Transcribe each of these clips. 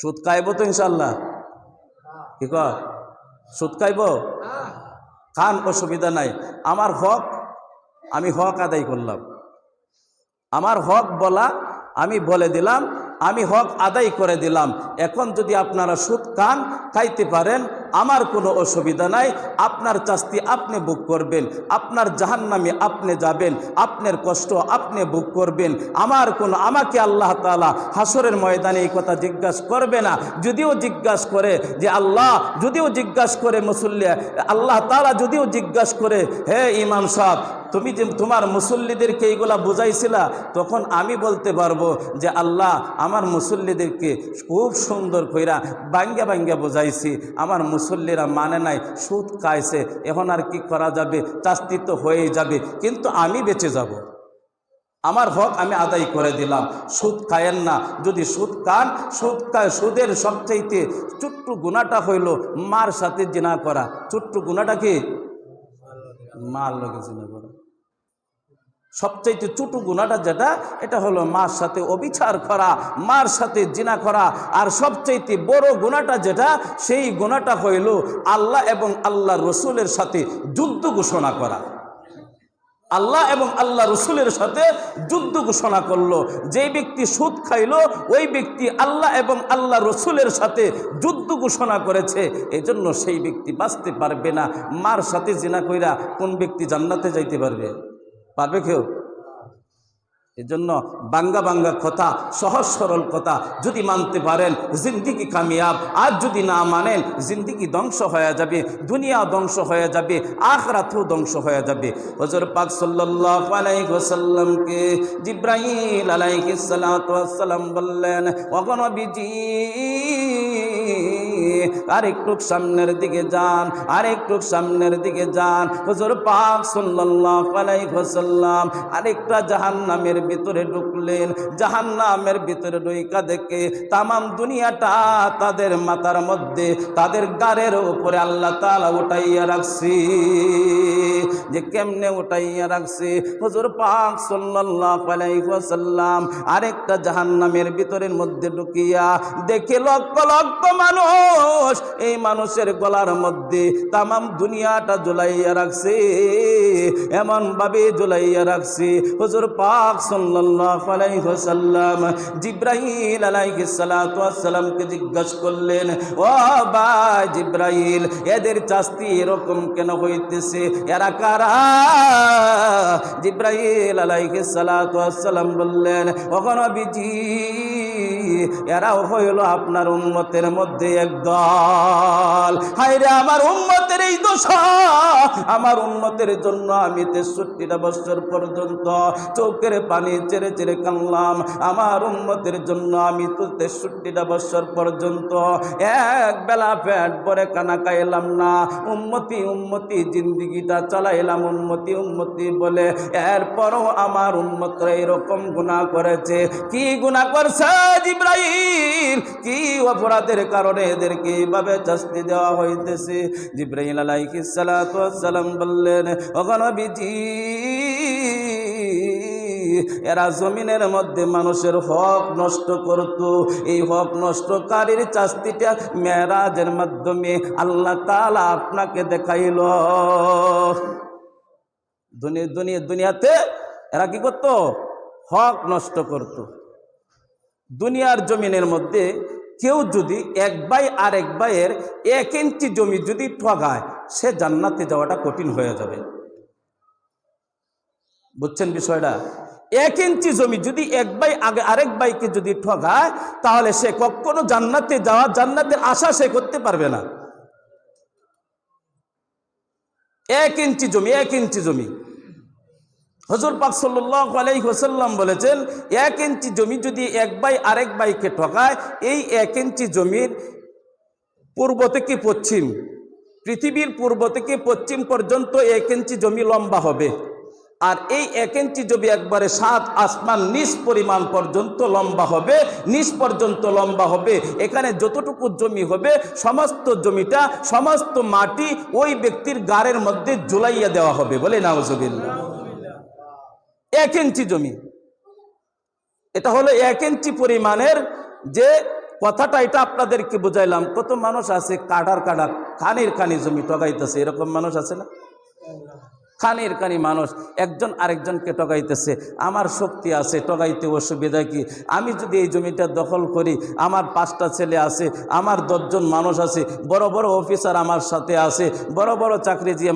সুদ খাইব তো ইনশাল্লাহ কি কয়? সুদ খাইব? খান, অসুবিধা নাই। আমার হক, আমি হক আদায় করলাম। আমার হক বলা, আমি বলে দিলাম, আমি হক আদায় করে দিলাম। এখন যদি আপনারা সুদ খান, খাইতে পারেন আমার কোনো অসুবিধা নাই। আপনার চাস্তি আপনি বুক করবেন। আপনার জাহান্নামে আপনি যাবেন। আপনার কষ্ট আপনি বুক করবেন। আমার কোনো, আমাকে আল্লাহ তালা হাসরের ময়দানে এই কথা জিজ্ঞাসা করবে না। যদিও জিজ্ঞাসা করে যে আল্লাহ, যদিও জিজ্ঞাসা করে মুসল্লিয়া আল্লাহ তালা যদিও জিজ্ঞাসা করে, হে ইমাম সাহ তুমি যে, তোমার মুসল্লিদেরকে এইগুলা বুঝাইছিলা? তখন আমি বলতে পারব যে আল্লাহ, আমার মুসল্লিদেরকে খুব সুন্দর কইরা বাঙ্গা বাঙ্গা বুঝাইছি। আমার মুসল্লিরা মানে নাই, সুদ খাইছে, এখন আর কি করা যাবে? চাস্তি তো হয়েই যাবে, কিন্তু আমি বেঁচে যাব। আমার হক আমি আদায় করে দিলাম। সুদ খায়েন না। যদি সুদ খান, সুদ খায়, সুদের সবচাইতে চুট্টু গুণাটা হইল মার সাথে জিনা করা। চুট্টু গুণাটা কি? মার লোকে জিনা করা। সবচাইতে ছোট গুণাটা যেটা, এটা হলো মার সাথে অবিচার করা, মার সাথে জিনা করা। আর সবচাইতে বড় গুণাটা যেটা, সেই গুণাটা হইল আল্লাহ এবং আল্লাহ রসুলের সাথে যুদ্ধ ঘোষণা করা। আল্লাহ এবং আল্লাহ রসুলের সাথে যুদ্ধ ঘোষণা করল। যে ব্যক্তি সুদ খাইল, ওই ব্যক্তি আল্লাহ এবং আল্লাহ রসুলের সাথে যুদ্ধ ঘোষণা করেছে। এই জন্য সেই ব্যক্তি বাঁচতে পারবে না। মার সাথে জিনা কইরা কোন ব্যক্তি জান্নাতে যাইতে পারবে? পারবে কেউ? এজন্য বাঙ্গা বাঙ্গা কথা, সহজ সরল কথা যদি মানতে পারেন, জিন্দিগি কামিয়াব। আর যদি না মানেন, জিন্দিগি ধ্বংস হয়ে যাবে, দুনিয়া ধ্বংস হয়ে যাবে আখ আখরাতও ধ্বংস হয়ে যাবে। হজর পাক ওয়াসাল্লামকে জিব্রাইল আলাইহিস সালাতু বললেন ওগনবিজি আর একটু সামনের দিকে যান আর একটু সামনের দিকে যান। পাক জাহান্নামের ভিতরে ঢুকলেন। ভিতরে দেখে দুনিয়াটা তাদের মধ্যে, তাদের গাড়ের উপরে আল্লাহ উঠাইয়া রাখছি। যে কেমনে উঠাইয়া রাখছি? পাক ভিতরের মধ্যে ঢুকিয়া দেখে লক্ষ লক্ষ মানুষ। এই মানুষের গলার মধ্যে তামাম দুনিয়াটা ঝুলাইয়া রাখছে। এমন ভাবে ঝুলাইয়া রাখছে। হুজুর পাক আলাইহি ওয়াসাল্লাম জিব্রাইল আলাইহিস জিজ্ঞাসা করলেন, ও ভাই জিব্রাহিল এদের চাস্তি এরকম কেন হইতেছে? এরা কারা? জিব্রাহিল আলাইহিস সালাতু ওয়াসসালাম বললেন ওখন বিজি এরাও হইল আপনার উম্মতের মধ্যে একদল হাইরে আমার উম্মতের এই দশা, আমার উন্মতের জন্য আমি তেষট্টিটা বছর পর্যন্ত চোখের পানি চেড়ে চেড়ে কানলাম আমার উন্মতের জন্য আমি তো তেষট্টিটা বছর পর্যন্ত এক বেলা পেট পরে কানা খাইলাম না। উন্মতি উন্মতি জিন্দিগিটা চালাইলাম উন্মতি উন্মতি বলে। এরপরও আমার উন্মতরা এরকম গুণা করেছে। কি গুণা করছে? জিব্রাইল কি অপরাধের কারণে এদেরকে এইভাবে শাস্তি দেওয়া হইতেছে? জিব্রাইল আলাইহিস সালাতু ওয়াসসালাম বললেন অগণবিজি এরা জমিনের মধ্যে মানুষের হক নষ্ট করত। এই হক নষ্টকারীর চাস্তিটা মেরাজের মাধ্যমে আল্লাহ তালা আপনাকে দেখাইল। দুনিয়া, দুনিয়াতে এরা কি করত? হক নষ্ট করত। দুনিয়ার জমিনের মধ্যে কেউ যদি এক বাই আর এক বাইয়ের এক ইঞ্চি জমি যদি ঠগায়, সে জান্নাতে যাওয়াটা কঠিন হয়ে যাবে। বুঝছেন বিষয়টা? এক ইঞ্চি জমি যদি এক বাই আগে আরেক বাইকে যদি ঠগায়, তাহলে সে কখনো জান্নাতে যাওয়া জান্নাতের আশা সে করতে পারবে না। এক ইঞ্চি জমি, এক ইঞ্চি জমি। হজুর পাক সাল্লাহ আলাইহি বলেছেন, এক ইঞ্চি জমি যদি এক বাই আরেক বাইকে ঠকায়, এই এক ইঞ্চি জমির পূর্ব থেকে পশ্চিম, পৃথিবীর পূর্ব থেকে পশ্চিম পর্যন্ত এক ইঞ্চি জমি লম্বা হবে। আর এই এক ইঞ্চি জমি একবারে সাত আসমান নিচ পরিমাণ পর্যন্ত লম্বা হবে, নিচ পর্যন্ত লম্বা হবে। এখানে যতটুকু জমি হবে, সমস্ত জমিটা, সমস্ত মাটি ওই ব্যক্তির গাড়ের মধ্যে জুলাইয়া দেওয়া হবে বলে নাউজুবিল্লাহ। এক ইঞ্চি জমি। এটা হলো এক ইঞ্চি পরিমাণের যে কথাটা এটা আপনাদেরকে বুঝাইলাম। কত মানুষ আছে কাটার কাডার, খানির খানি জমি টগাইতেছে, এরকম মানুষ আছে না? খানির কানি মানুষ একজন আরেকজনকে টগাইতেছে আমার শক্তি আছে টগাইতে অসুবিধা কি? আমি যদি এই জমিটা দখল করি, আমার পাঁচটা ছেলে আছে, আমার দশজন মানুষ আছে, বড় বড় অফিসার আমার সাথে আছে, বড় বড় চাকরিজীবী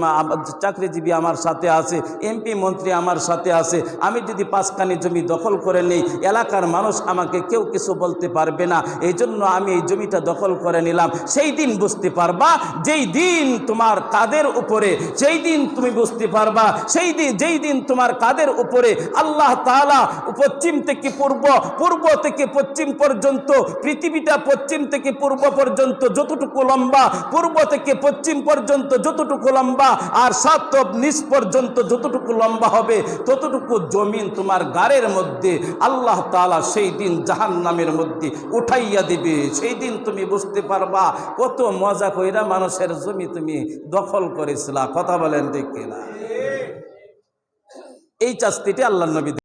চাকরিজীবী আমার সাথে আছে, এমপি মন্ত্রী আমার সাথে আছে, আমি যদি পাঁচখানি জমি দখল করে নিই, এলাকার মানুষ আমাকে কেউ কিছু বলতে পারবে না এই জন্য আমি এই জমিটা দখল করে নিলাম। সেই দিন বুঝতে পারবা, যেই দিন তোমার কাদের উপরে, সেই দিন তুমি বুঝতে পারবা। সেই দিন, যেই দিন তোমার কাদের উপরে আল্লাহ তাআলা পশ্চিম থেকে পূর্ব পূর্ব থেকে পশ্চিম পর্যন্ত, পৃথিবীটা পশ্চিম থেকে পূর্ব পর্যন্ত যতটুকু লম্বা, পূর্ব থেকে পশ্চিম পর্যন্ত যতটুকু লম্বা, আর সাত নিচ পর্যন্ত যতটুকু লম্বা হবে, ততটুকু জমিন তোমার গাড়ের মধ্যে আল্লাহ তাআলা সেই দিন জাহান নামের মধ্যে উঠাইয়া দিবে। সেই দিন তুমি বুঝতে পারবা কত মজা কইরা মানুষের জমি তুমি দখল করেছিলা। কথা বলেন ঠিক কিনা? এই চাস্তিটি আল্লাহ নবী